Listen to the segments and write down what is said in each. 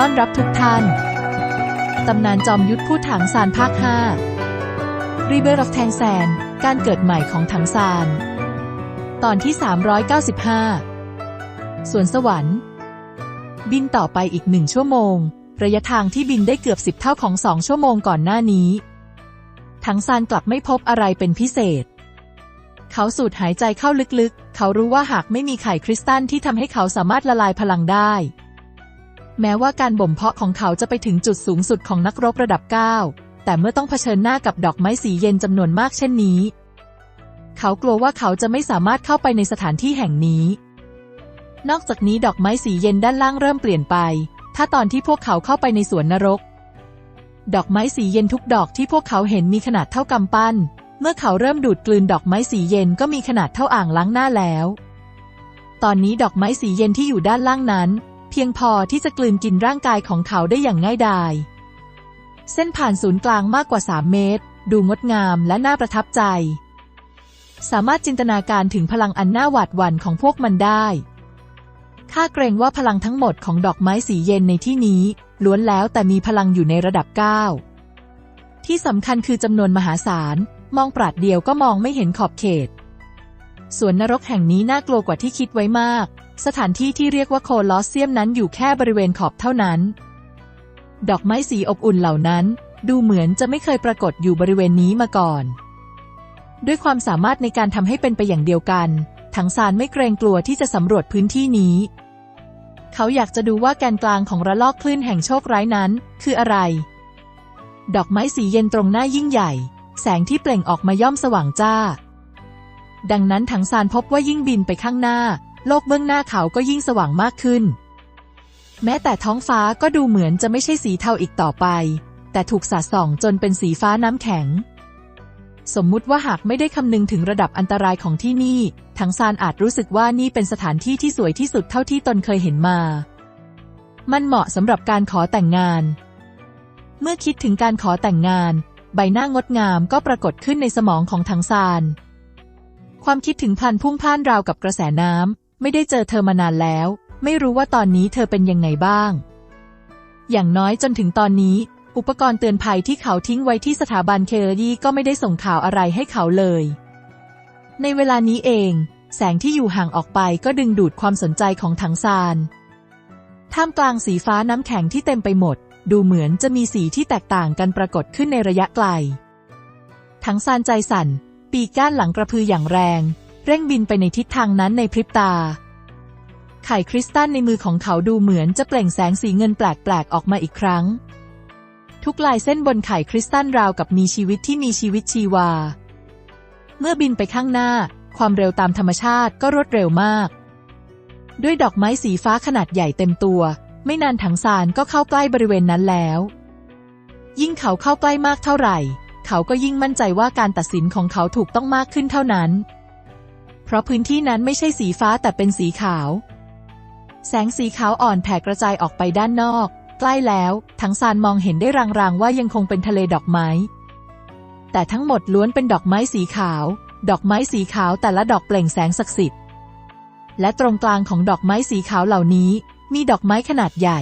ต้อนรับทุกท่าน ตำนานจอมยุทธผู้ถังซานภาค 5 Rebirth of Tang San การเกิดใหม่ของถังซาน ตอนที่ 395 สวนสวรรค์ บินต่อไปอีกหนึ่งชั่วโมง ระยะทางที่บินได้เกือบสิบเท่าของสองชั่วโมงก่อนหน้านี้ ถังซานกลับไม่พบอะไรเป็นพิเศษ เขาสูดหายใจเข้าลึกๆ เขารู้ว่าหากไม่มีไข่คริสตัลที่ทำให้เขาสามารถละลายพลังได้ แม้ว่าการบ่มเพาะของเขาจะไปถึงจุดสูงสุดของนักรบระดับ 9 แต่เมื่อต้องเผชิญหน้ากับดอกไม้สีเย็นจำนวนมากเช่นนี้ เขากลัวว่าเขาจะไม่สามารถเข้าไปในสถานที่แห่งนี้ นอกจากนี้ดอกไม้สีเย็นด้านล่างเริ่มเปลี่ยนไป ถ้าตอนที่พวกเขาเข้าไปในสวนนรก ดอกไม้สีเย็นทุกดอกที่พวกเขาเห็นมีขนาดเท่ากำปั้น เมื่อเขาเริ่มดูดกลืนดอกไม้สีเย็นก็มีขนาดเท่าอ่างล้างหน้าแล้ว ตอนนี้ดอกไม้สีเย็นที่อยู่ด้านล่างนั้น พียงพอที่จะกลืนกินร่างกายของเขาได้อย่างง่ายดาย เส้นผ่านศูนย์กลางมากกว่า 3 เมตร ดูงดงามและน่าประทับใจ สามารถจินตนาการถึงพลังอันน่าหวาดหวั่นของพวกมันได้ข้าเกรงว่าพลังทั้งหมดของดอกไม้สีเย็นในที่นี้ ล้วนแล้วแต่มีพลังอยู่ในระดับ 9 ที่สำคัญคือจำนวนมหาศาล มองปราดเดียวก็มองไม่เห็นขอบเขตสวนนรกแห่งนี้น่ากลัวกว่าที่คิดไว้มาก สถานที่ที่เรียกว่าโคลอสเซียมนั้นอยู่แค่บริเวณขอบเท่านั้น ดอกไม้สีอบอุ่นเหล่านั้น ดูเหมือนจะไม่เคยปรากฏอยู่บริเวณนี้มาก่อน ด้วยความสามารถในการทำให้เป็นไปอย่างเดียวกันถังซานไม่เกรงกลัวที่จะสำรวจพื้นที่นี้ เขาอยากจะดูว่าแกนกลางของระลอกคลื่นแห่งโชคร้ายนั้น คืออะไร ดอกไม้สีเย็นตรงหน้ายิ่งใหญ่ แสงที่เปล่งออกมาย่อมสว่างจ้า ดังนั้นถังซานพบว่ายิ่งบินไปข้างหน้า โลกเบื้องหน้าเขาก็ยิ่งสว่างมากขึ้น แม้แต่ท้องฟ้าก็ดูเหมือนจะไม่ใช่สีเทาอีกต่อไป แต่ถูกสาดส่องจนเป็นสีฟ้าน้ำแข็ง สมมุติว่าหากไม่ได้คำนึงถึงระดับอันตรายของที่นี่ถังซานอาจรู้สึกว่านี่เป็นสถานที่ที่สวยที่สุดเท่าที่ตนเคยเห็นมา มันเหมาะสำหรับการขอแต่งงาน เมื่อคิดถึงการขอแต่งงาน ใบหน้างดงามก็ปรากฏขึ้นในสมองของถังซานความคิดถึงพลันพุ่งพ่านราวกับกระแสน้ำ ไม่ได้เจอเธอมานานแล้ว ไม่รู้ว่าตอนนี้เธอเป็นยังไงบ้าง อย่างน้อยจนถึงตอนนี้ อุปกรณ์เตือนภัยที่เขาทิ้งไว้ที่สถาบันเคอรี่ก็ไม่ได้ส่งข่าวอะไรให้เขาเลย ในเวลานี้เอง แสงที่อยู่ห่างออกไปก็ดึงดูดความสนใจของถังซานท่ามกลางสีฟ้าน้ำแข็งที่เต็มไปหมด ดูเหมือนจะมีสีที่แตกต่างกันปรากฏขึ้นในระยะไกล ถังซานใจสั่น ปีกก้านหลังกระพืออย่างแรง เร่งบินไปในทิศทางนั้นในพริบตา ไข่คริสตัลในมือของเขาดูเหมือนจะเปล่งแสงสีเงินแปลกๆออกมาอีกครั้ง ทุกลายเส้นบนไข่คริสตัลราวกับมีชีวิตที่มีชีวิตชีวา เมื่อบินไปข้างหน้า ความเร็วตามธรรมชาติก็รวดเร็วมาก ด้วยดอกไม้สีฟ้าขนาดใหญ่เต็มตัว ไม่นานถังซานก็เข้าใกล้บริเวณนั้นแล้ว ยิ่งเขาเข้าใกล้มากเท่าไหร่ เขาก็ยิ่งมั่นใจว่าการตัดสินของเขาถูกต้องมากขึ้นเท่านั้น เพราะพื้นที่นั้นไม่ใช่สีฟ้าแต่เป็นสีขาว แสงสีขาวอ่อนแผ่กระจายออกไปด้านนอก ใกล้แล้วทั้งซานมองเห็นได้รางๆว่ายังคงเป็นทะเลดอกไม้ แต่ทั้งหมดล้วนเป็นดอกไม้สีขาว ดอกไม้สีขาวแต่ละดอกเปล่งแสงศักดิ์สิทธิ์ และตรงกลางของดอกไม้สีขาวเหล่านี้ มีดอกไม้ขนาดใหญ่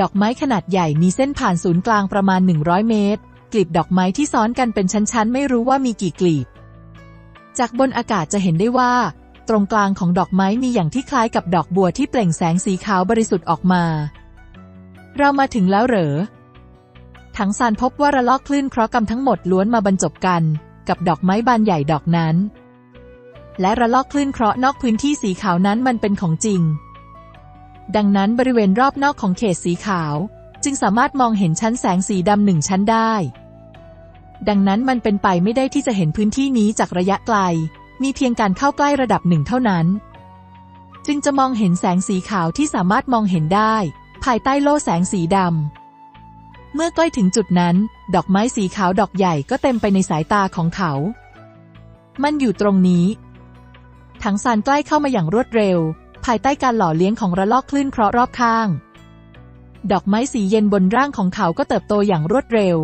ดอกไม้ขนาดใหญ่มีเส้นผ่านศูนย์กลางประมาณ 100 เมตรกลีบดอกไม้ที่ซ้อนกันเป็นชั้นๆ ไม่รู้ว่ามีกี่กลีบ จากบนอากาศจะเห็นได้ว่า ตรงกลางของดอกไม้มีอย่างที่คล้ายกับดอกบัวที่เปล่งแสงสีขาวบริสุทธิ์ออกมา เรามาถึงแล้วเหรอ ถังซานพบว่าระลอกคลื่นเคราะห์กรรมทั้งหมดล้วนมาบรรจบกัน กับดอกไม้บานใหญ่ดอกนั้น และระลอกคลื่นเคราะห์นอกพื้นที่สีขาวนั้นมันเป็นของจริง ดังนั้นบริเวณรอบนอกของเขตสีขาว จึงสามารถมองเห็นชั้นแสงสีดำหนึ่งชั้นได้ ดังนั้นมันเป็นไปไม่ได้ที่จะเห็นพื้นที่นี้จากระยะไกล มีเพียงการเข้าใกล้ระดับหนึ่งเท่านั้น จึงจะมองเห็นแสงสีขาวที่สามารถมองเห็นได้ ภายใต้โล่แสงสีดำ เมื่อใกล้ถึงจุดนั้น ดอกไม้สีขาวดอกใหญ่ก็เต็มไปในสายตาของเขา มันอยู่ตรงนี้ ถังซานใกล้เข้ามาอย่างรวดเร็ว ภายใต้การหล่อเลี้ยงของระลอกคลื่นเคราะห์รอบข้าง ดอกไม้สีเย็นบนร่างของเขาก็เติบโตอย่างรวดเร็ว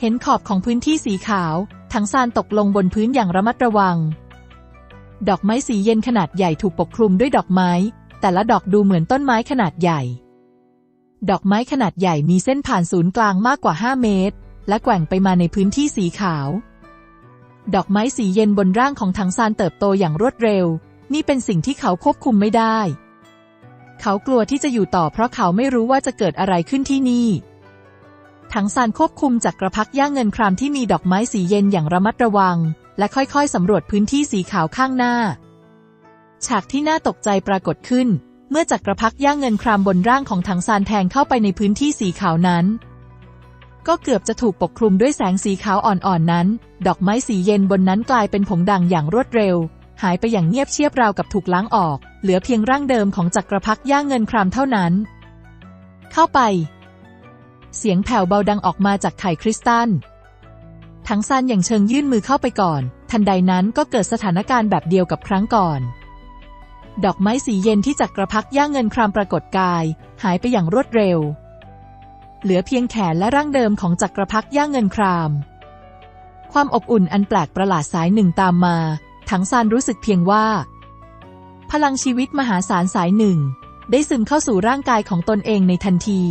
เห็นขอบของพื้นที่สีขาวถังซานตกลงบนพื้นอย่างระมัดระวัง ดอกไม้สีเย็นขนาดใหญ่ถูกปกคลุมด้วยดอกไม้ แต่ละดอกดูเหมือนต้นไม้ขนาดใหญ่ ดอกไม้ขนาดใหญ่มีเส้นผ่านศูนย์กลางมากกว่า 5 เมตร และแกว่งไปมาในพื้นที่สีขาว ดอกไม้สีเย็นบนร่างของถังซานเติบโตอย่างรวดเร็ว นี่เป็นสิ่งที่เขาควบคุมไม่ได้ เขากลัวที่จะอยู่ต่อเพราะเขาไม่รู้ว่าจะเกิดอะไรขึ้นที่นี่ ถังซานควบคุมจากกระพักย่างเงินครามที่มีดอกไม้สีเย็นอย่างระมัดระวัง และค่อยๆสำรวจพื้นที่สีขาวข้างหน้า ฉากที่น่าตกใจปรากฏขึ้น เมื่อจักรพรรดิย่างเงินครามบนร่างของถังซานแทงเข้าไปในพื้นที่สีขาวนั้น ก็เกือบจะถูกปกคลุมด้วยแสงสีขาวอ่อนๆนั้น ดอกไม้สีเย็นบนนั้นกลายเป็นผงด่างอย่างรวดเร็ว หายไปอย่างเงียบเชียบราวกับถูกล้างออก เหลือเพียงร่างเดิมของจักรพรรดิย่างเงินครามเท่านั้น เข้าไป เสียงแผ่วเบาดังออกมาจากไข่คริสตัล ทั้งซานอย่างเชิงยื่นมือเข้าไปก่อน ทันใดนั้นก็เกิดสถานการณ์แบบเดียวกับครั้งก่อน ดอกไม้สีเย็นที่จักรพรรดิย่างเงินครามปรากฏกาย หายไปอย่างรวดเร็ว เหลือเพียงแขนและร่างเดิมของจักรพรรดิย่างเงินคราม ความอบอุ่นอันแปลกประหลาดสายหนึ่งตามมา ทั้งซานรู้สึกเพียงว่า พลังชีวิตมหาศาลสายหนึ่ง ได้ซึมเข้าสู่ร่างกายของตนเองในทันที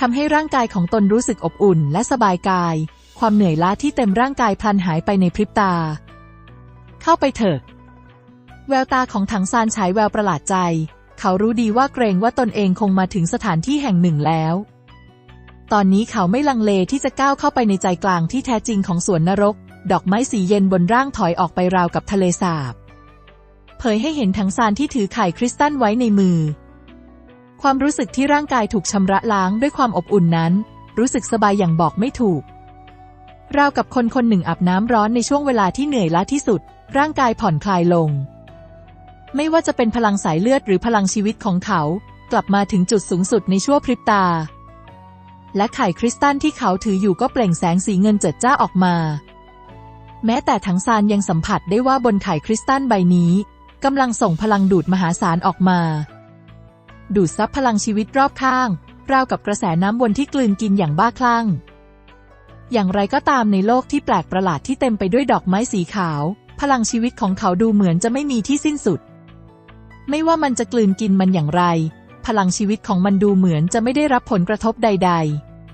ทำให้ร่างกายของตนรู้สึกอบอุ่นและสบายกาย ความเหนื่อยล้าที่เต็มร่างกายพลันหายไปในพริบตา เข้าไปเถอะ แววตาของถังซานฉายแววประหลาดใจ เขารู้ดีว่าเกรงว่าตนเองคงมาถึงสถานที่แห่งหนึ่งแล้ว ตอนนี้เขาไม่ลังเลที่จะก้าวเข้าไปในใจกลางที่แท้จริงของสวนนรก ดอกไม้สีเย็นบนร่างถอยออกไปราวกับทะเลสาบ เผยให้เห็นถังซานที่ถือไข่คริสตัลไว้ในมือ ความรู้สึกที่ร่างกายถูกชำระล้างด้วยความอบอุ่นนั้น รู้สึกสบายอย่างบอกไม่ถูก ราวกับคนคนหนึ่งอาบน้ำร้อนในช่วงเวลาที่เหนื่อยล้าที่สุด ร่างกายผ่อนคลายลง ไม่ว่าจะเป็นพลังสายเลือดหรือพลังชีวิตของเขา กลับมาถึงจุดสูงสุดในชั่วพริบตา และไข่คริสตัลที่เขาถืออยู่ก็เปล่งแสงสีเงินเจิดจ้าออกมา แม้แต่ถังซานยังสัมผัสได้ว่าบนไข่คริสตัลใบนี้กำลังส่งพลังดูดมหาศาลออกมา ดูดซับพลังชีวิตรอบข้าง ราวกับกระแสน้ำวนที่กลืนกินอย่างบ้าคลั่ง อย่างไรก็ตามในโลกที่แปลกประหลาดที่เต็มไปด้วยดอกไม้สีขาว พลังชีวิตของเขาดูเหมือนจะไม่มีที่สิ้นสุด ไม่ว่ามันจะกลืนกินมันอย่างไร พลังชีวิตของมันดูเหมือนจะไม่ได้รับผลกระทบใด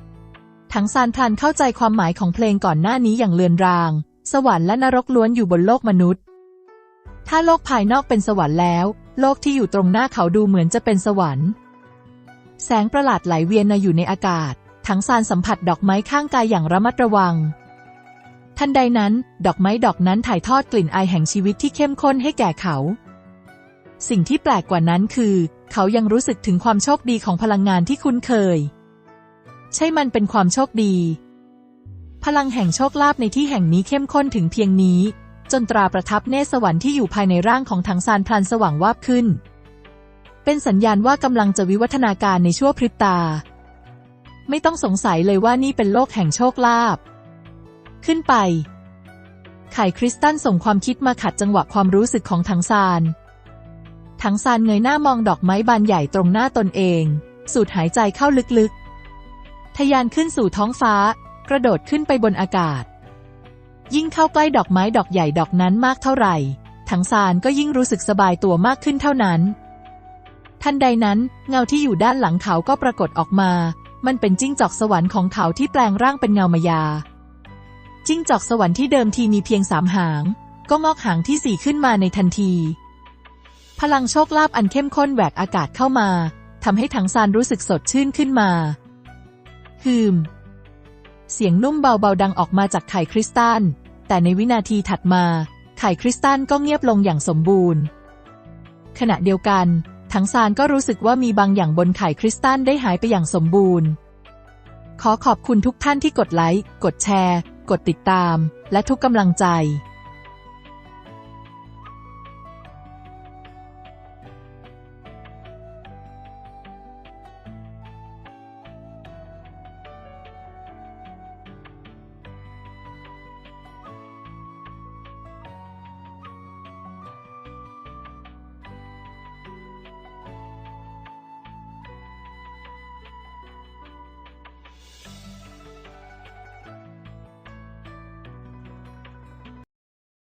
ๆ ทั้งซานพลันเข้าใจความหมายของเพลงก่อนหน้านี้อย่างเลือนราง สวรรค์และนรกล้วนอยู่บนโลกมนุษย์ ถ้าโลกภายนอกเป็นสวรรค์แล้ว โลกที่อยู่ตรงหน้าเขาดูเหมือนจะเป็นสวรรค์ แสงประหลาดไหลเวียนมาอยู่ในอากาศ ทั้งซานสัมผัสดอกไม้ข้างกายอย่างระมัดระวัง ทันใดนั้น ดอกไม้ดอกนั้นถ่ายทอดกลิ่นอายแห่งชีวิตที่เข้มข้นให้แก่เขา สิ่งที่แปลกกว่านั้นคือ เขายังรู้สึกถึงความโชคดีของพลังงานที่คุ้นเคย ใช่มันเป็นความโชคดี พลังแห่งโชคลาภในที่แห่งนี้เข้มข้นถึงเพียงนี้ จนตราประทับเนสวรรค์ที่อยู่ภายในร่างของถังซานพลันสว่างวาบขึ้น เป็นสัญญาณว่ากำลังจะวิวัฒนาการในชั่วพริบตา ไม่ต้องสงสัยเลยว่านี่เป็นโลกแห่งโชคลาภขึ้นไป ไข่คริสตัลส่งความคิดมาขัดจังหวะความรู้สึกของถังซานถังซานเงยหน้ามองดอกไม้บานใหญ่ตรงหน้าตนเอง สูดหายใจเข้าลึกๆทะยานขึ้นสู่ท้องฟ้ากระโดดขึ้นไปบนอากาศ ยิ่งเข้าใกล้ดอกไม้ดอกใหญ่ดอกนั้นมากเท่าไหร่ ถังซานก็ยิ่งรู้สึกสบายตัวมากขึ้นเท่านั้น ทันใดนั้นเงาที่อยู่ด้านหลังเขาก็ปรากฏออกมา มันเป็นจิ้งจอกสวรรค์ของเขาที่แปลงร่างเป็นเงามายา จิ้งจอกสวรรค์ที่เดิมทีมีเพียงสามหาง ก็งอกหางที่สี่ขึ้นมาในทันที พลังโชคลาภอันเข้มข้นแหวกอากาศเข้ามาทำให้ถังซานรู้สึกสดชื่นขึ้นมาฮืมเสียงนุ่มเบาๆดังออกมาจากไข่คริสตัล แต่ในวินาทีถัดมาไข่คริสตัลก็เงียบลงอย่างสมบูรณ์ ขณะเดียวกันถังซานก็รู้สึกว่ามีบางอย่างบนไข่คริสตัลได้หายไปอย่างสมบูรณ์ ขอขอบคุณทุกท่านที่กดไลค์ กดแชร์ กดติดตาม และทุกกำลังใจ